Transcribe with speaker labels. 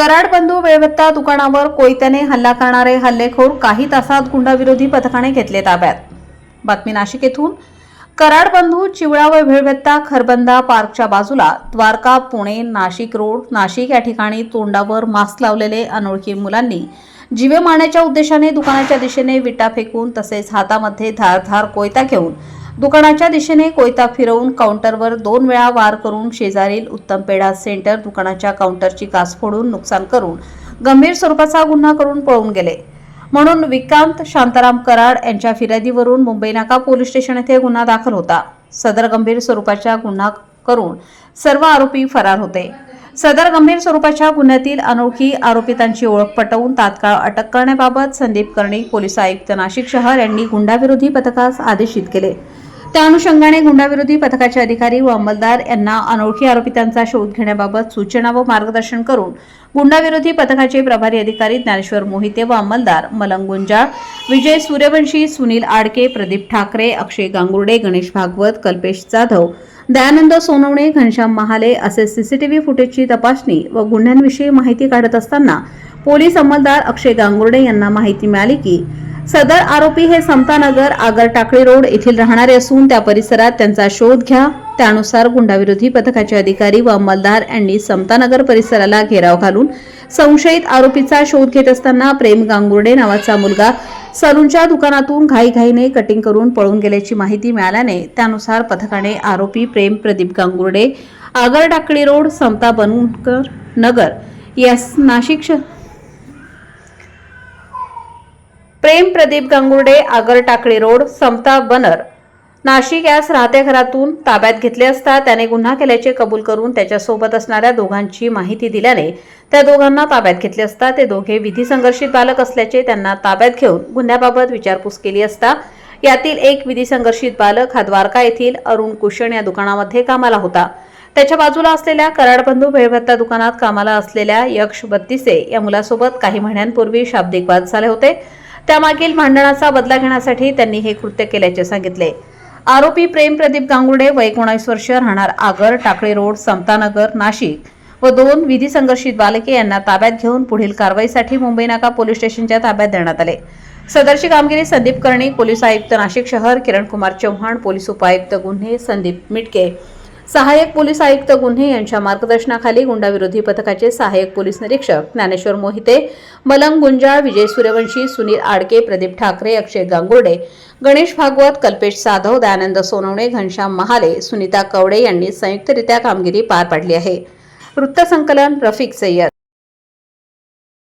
Speaker 1: कराड बंधू बेळबत्ता दुकानावर कोयत्याने हल्ला करणारे हल्लेखोर काही तासात गुंडाविरोधी पथकाने घेतले ताब्यात. बातमी नाशिक येथून. कराड बंधू चिवळा व भेळबत्ता खरबंदा पार्कच्या बाजूला द्वारका पुणे नाशिक रोड नाशिक या ठिकाणी तोंडावर मास्क लावलेले अनोळखी मुलांनी जीवे मारण्याच्या उद्देशाने दुकानाच्या दिशेने विटा फेकून तसेच हातामध्ये धारधार कोयता घेऊन दुकानाच्या दिशेने कोयता फिरवून काउंटरवर दोन वेळा वार करून शेजारील उत्तम पेढा सेंटर दुकानाच्या काउंटरची कास फोडून नुकसान करून गंभीर स्वरूपाचा गुन्हा करून पळून गेले. म्हणून विकांत शांताराम कराड यांच्या फिर्यादीवरून मुंबई नाका पोलीस स्टेशन येथे गुन्हा दाखल होता. सदर गंभीर स्वरूपाच्या गुन्हा करून सर्व आरोपी फरार होते. सदर गंभीर स्वरूपाच्या गुन्ह्यातील अनोळखी आरोपितांची ओळख पटवून तात्काळ अटक करण्याबाबत संदीप कर्णिक पोलीस आयुक्त नाशिक शहर यांनी गुंडाविरोधी पथकास आदेशित केले. त्या अनुषंगाने गुंडाविरोधी पथकाचे अधिकारी व अंमलदार यांना अनोळखी आरोपितांचा शोध घेण्याबाबत सूचना व मार्गदर्शन करून गुंडाविरोधी पथकाचे प्रभारी अधिकारी ज्ञानेश्वर मोहिते व अंमलदार मलंग गुंजाळ विजय सूर्यवंशी सुनील आडके प्रदीप ठाकरे अक्षय गांगुर्डे गणेश भागवत कल्पेश जाधव दयानंद सोनवणे घनश्याम महाले असे सीसीटीव्ही फुटेजची तपासणी व गुन्ह्यांविषयी माहिती काढत असताना पोलीस अंमलदार अक्षय गांगुर्डे यांना माहिती मिळाली की सदर आरोपी हे समतानगर आगर टाकळी रोड येथील राहणारे असून त्या परिसरात त्यांचा शोध घ्या. त्यानुसार गुंडाविरोधी पथकाचे अधिकारी व अंमलदार यांनी समतानगर परिसराला घेराव घालून संशयित आरोपीचा शोध घेत असताना प्रेम गांगुर्डे नावाचा मुलगा सलूनच्या दुकानातून घाईघाईने कटिंग करून पळून गेल्याची माहिती मिळाल्याने त्यानुसार पथकाने आरोपी प्रेम प्रदीप गांगुर्डे आगर टाकळी रोड समता बनकर नगर यास नाशिक प्रेम प्रदीप गांगुर्डे आगर टाकळी रोड समता बनर. नाशिक यास राहत्या घरातून ताब्यात घेतले असता त्याने गुन्हा केल्याचे कबूल करून त्याच्यासोबत असणाऱ्या दोघांची माहिती दिल्याने त्या दोघांना ताब्यात घेतले असता ते दोघे विधी संघर्षित बालक असल्याचे त्यांना ताब्यात घेऊन गुन्ह्याबाबत विचारपूस केली असता यातील एक विधी संघर्षित बालक हा द्वारका येथील अरुण कुशण या दुकानामध्ये कामाला होता. त्याच्या बाजूला असलेल्या कराडबंधू भेळभत्ता दुकानात कामाला असलेल्या यक्ष बत्तीसे या मुलासोबत काही महिन्यांपूर्वी शाब्दिक वाद झाले होते. त्यामागील भांडणाचा बदला घेण्यासाठी त्यांनी हे कृत्य केल्याचे सांगितले. आरोपी प्रेम प्रदीप गांगुर्डे वय एकोणावीस वर्ष राहणार आगर टाकळी रोड समतानगर नाशिक व दोन विधी संघर्षित बालके यांना ताब्यात घेऊन पुढील कारवाईसाठी मुंबई नाका पोलीस स्टेशनच्या ताब्यात देण्यात आले. सदरची कामगिरी संदीप कर्णिक पोलीस आयुक्त नाशिक शहर किरण कुमार चव्हाण पोलीस उपायुक्त गुन्हे संदीप मिटके. सहाय्यक पोलीस आयुक्त गुन्हे यांच्या मार्गदर्शनाखाली गुंडाविरोधी पथकाचे सहाय्यक पोलीस निरीक्षक ज्ञानेश्वर मोहिते मलंग गुंजाळ विजय सूर्यवंशी सुनील आडके प्रदीप ठाकरे अक्षय गांगुर्डे गणेश भागवत कल्पेश जाधव दयानंद सोनवणे घनश्याम महाले सुनीता कवडे यांनी संयुक्तरित्या कामगिरी पार पाडली आहे. वृत्तसंकलन रफिक सय्यद